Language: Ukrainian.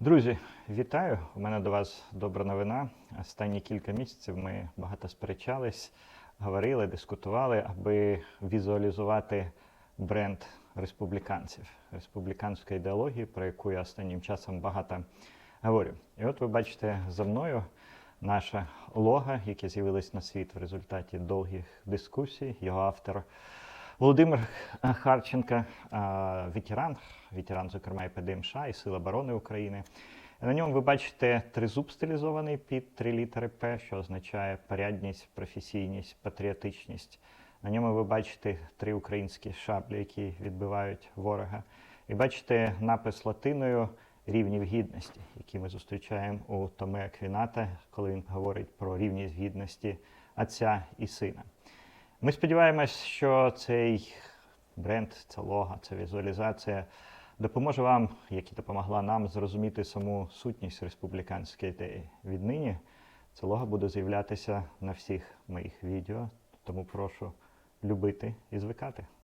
Друзі, вітаю! У мене до вас добра новина. Останні кілька місяців ми багато сперечались, говорили, дискутували, аби візуалізувати бренд республіканців, республіканської ідеології, про яку я останнім часом багато говорю. І от ви бачите за мною наше лого, яке з'явилось на світ в результаті довгих дискусій. Його автор Володимир е, Харченко, а, ветеран, ветеран, зокрема, і ПДМШ, і Сил оборони України. На ньому ви бачите тризуб стилізований під три літери П, що означає порядність, професійність, патріотичність. На ньому ви бачите три українські шаблі, які відбивають ворога. І бачите напис латиною рівнів гідності, який ми зустрічаємо у Томе Аквіната, коли він говорить про рівність гідності Отця і Сина. Ми сподіваємось, що цей бренд, це лога, ця візуалізація допоможе вам, як і допомогла нам, зрозуміти саму сутність республіканської ідеї. Віднині це лого буде з'являтися на всіх моїх відео, тому прошу любити і звикати.